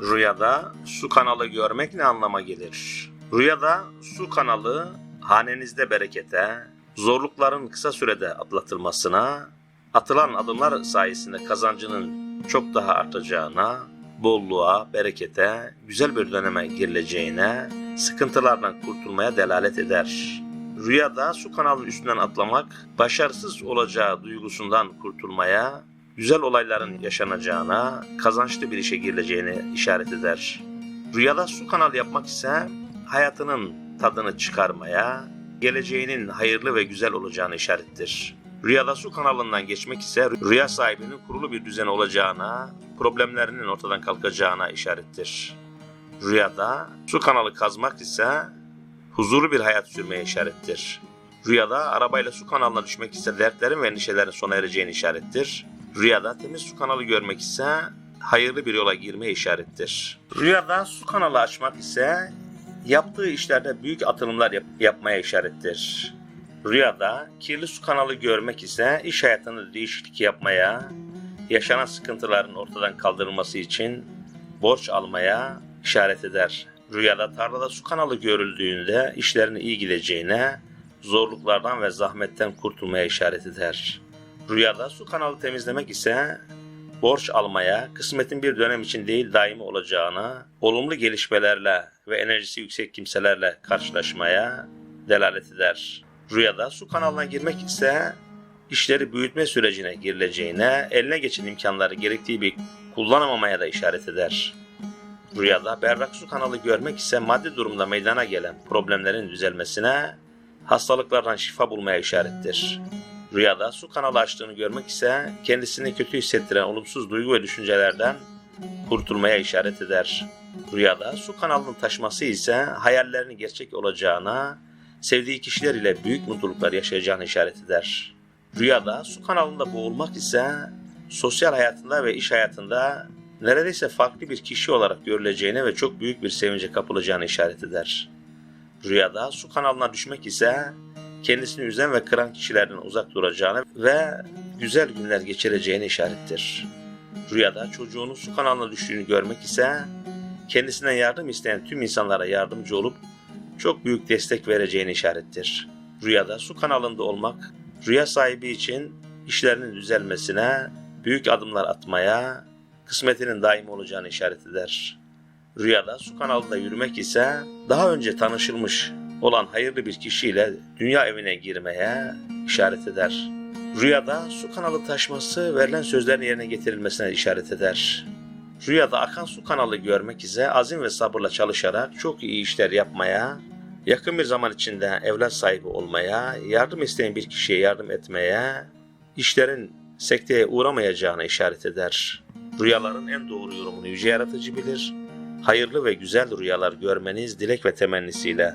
Rüyada su kanalı görmek ne anlama gelir? Rüyada su kanalı hanenizde berekete, zorlukların kısa sürede atlatılmasına, atılan adımlar sayesinde kazancının çok daha artacağına, bolluğa, berekete, güzel bir döneme girileceğine, sıkıntılardan kurtulmaya delalet eder. Rüyada su kanalının üstünden atlamak, başarısız olacağı duygusundan kurtulmaya, güzel olayların yaşanacağına, kazançlı bir işe girileceğini işaret eder. Rüyada su kanalı yapmak ise hayatının tadını çıkarmaya, geleceğinin hayırlı ve güzel olacağını işarettir. Rüyada su kanalından geçmek ise rüya sahibinin kurulu bir düzen olacağına, problemlerinin ortadan kalkacağına işarettir. Rüyada su kanalı kazmak ise huzurlu bir hayat sürmeye işarettir. Rüyada arabayla su kanalına düşmek ise dertlerin ve endişelerin sona ereceğini işarettir. Rüyada temiz su kanalı görmek ise hayırlı bir yola girmeye işarettir. Rüyada su kanalı açmak ise yaptığı işlerde büyük atılımlar yap- yapmaya işarettir. Rüyada kirli su kanalı görmek ise iş hayatında değişiklik yapmaya, yaşanan sıkıntıların ortadan kaldırılması için borç almaya işaret eder. Rüyada tarlada su kanalı görüldüğünde işlerin iyi gideceğine, zorluklardan ve zahmetten kurtulmaya işaret eder. Rüyada su kanalı temizlemek ise borç almaya, kısmetin bir dönem için değil daimi olacağına, olumlu gelişmelerle ve enerjisi yüksek kimselerle karşılaşmaya delalet eder. Rüyada su kanalına girmek ise işleri büyütme sürecine girileceğine, eline geçen imkanları gerektiği bir kullanamamaya da işaret eder. Rüyada berrak su kanalı görmek ise maddi durumda meydana gelen problemlerin düzelmesine, hastalıklardan şifa bulmaya işarettir. Rüyada su kanalı açtığını görmek ise kendisini kötü hissettiren olumsuz duygu ve düşüncelerden kurtulmaya işaret eder. Rüyada su kanalının taşması ise hayallerinin gerçek olacağına, sevdiği kişiler ile büyük mutluluklar yaşayacağını işaret eder. Rüyada su kanalında boğulmak ise sosyal hayatında ve iş hayatında neredeyse farklı bir kişi olarak görüleceğine ve çok büyük bir sevince kapılacağını işaret eder. Rüyada su kanalına düşmek ise kendisini üzen ve kıran kişilerden uzak duracağını ve güzel günler geçireceğini işarettir. Rüyada çocuğunun su kanalına düştüğünü görmek ise kendisinden yardım isteyen tüm insanlara yardımcı olup çok büyük destek vereceğini işarettir. Rüyada su kanalında olmak, rüya sahibi için işlerinin düzelmesine, büyük adımlar atmaya, kısmetinin daim olacağını işaret eder. Rüyada su kanalında yürümek ise daha önce tanışılmış olan hayırlı bir kişiyle dünya evine girmeye işaret eder. Rüyada su kanalı taşması verilen sözlerin yerine getirilmesine işaret eder. Rüyada akan su kanalı görmek ise azim ve sabırla çalışarak çok iyi işler yapmaya, yakın bir zaman içinde evlat sahibi olmaya, yardım isteyen bir kişiye yardım etmeye, işlerin sekteye uğramayacağına işaret eder. Rüyaların en doğru yorumunu yüce yaratıcı bilir. Hayırlı ve güzel rüyalar görmeniz dilek ve temennisiyle